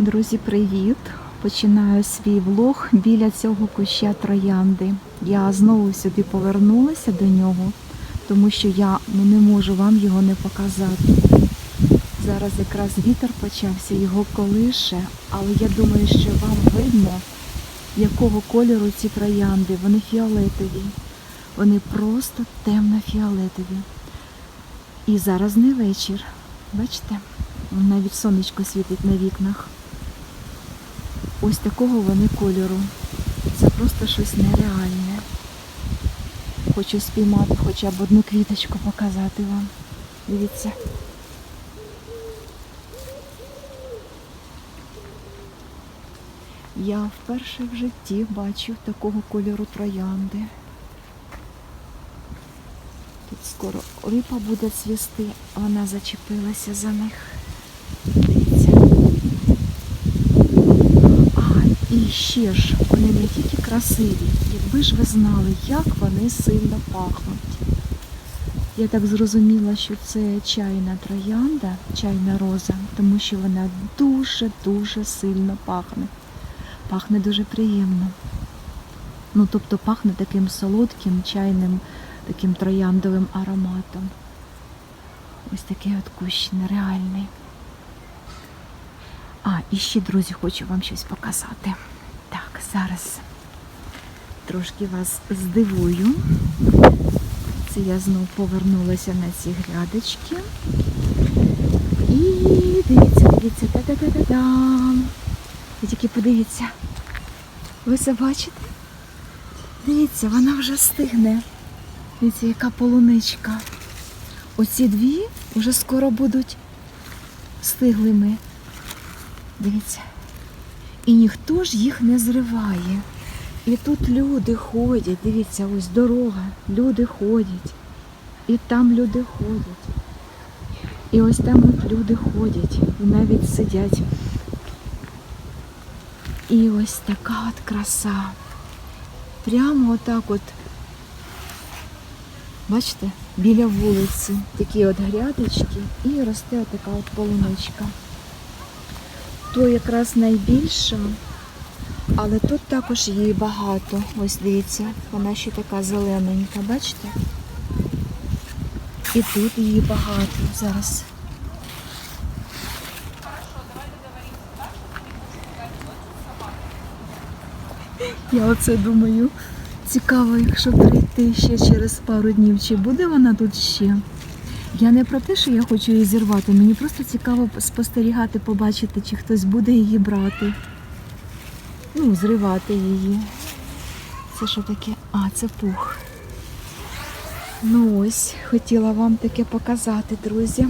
Друзі, привіт! Починаю свій влог біля цього куща троянди. Я знову сюди повернулася до нього, тому що я ну, не можу вам його не показати. Зараз якраз вітер почався, його колише, але я думаю, що вам видно, якого кольору ці троянди. Вони фіолетові. Вони просто темно-фіолетові. І зараз не вечір. Бачите? Навіть сонечко світить на вікнах. Ось такого вони кольору. Це просто щось нереальне. Хочу спіймати хоча б одну квіточку показати вам. Дивіться. Я вперше в житті бачу такого кольору троянди. Тут скоро липа буде цвісти, вона зачепилася за них. Дивіться. А, ще ж, вони не тільки красиві, якби ж ви знали, як вони сильно пахнуть. Я так зрозуміла, що це чайна троянда, чайна роза, тому що вона дуже-дуже сильно пахне. Пахне дуже приємно. Ну, тобто пахне таким солодким, чайним, таким трояндовим ароматом. Ось такий от кущ нереальний. А, і ще, друзі, хочу вам щось показати. Зараз трошки вас здивую. Це я знову повернулася на ці грядочки. І дивіться, дивіться, та-та-та-та-дам. Ви тільки подивіться. Ви це бачите? Дивіться, вона вже стигне. Дивіться, яка полуничка. Оці дві вже скоро будуть стиглими. Дивіться. І ніхто ж їх не зриває. І тут люди ходять, дивіться, ось дорога, люди ходять. І там люди ходять. І ось там от люди ходять і навіть сидять. І ось така от краса. Прямо отак от, бачите, біля вулиці такі от грядочки і росте така от полуничка. То якраз найбільша, але тут також її багато. Ось дивіться, вона ще така зелененька, бачите? І тут її багато зараз. Я оце думаю, цікаво, якщо прийти ще через пару днів, чи буде вона тут ще. Я не про те, що я хочу її зірвати, мені просто цікаво спостерігати, побачити, чи хтось буде її брати. Ну, зривати її. Це що таке? А, це пух. Ну ось, хотіла вам таке показати, друзі.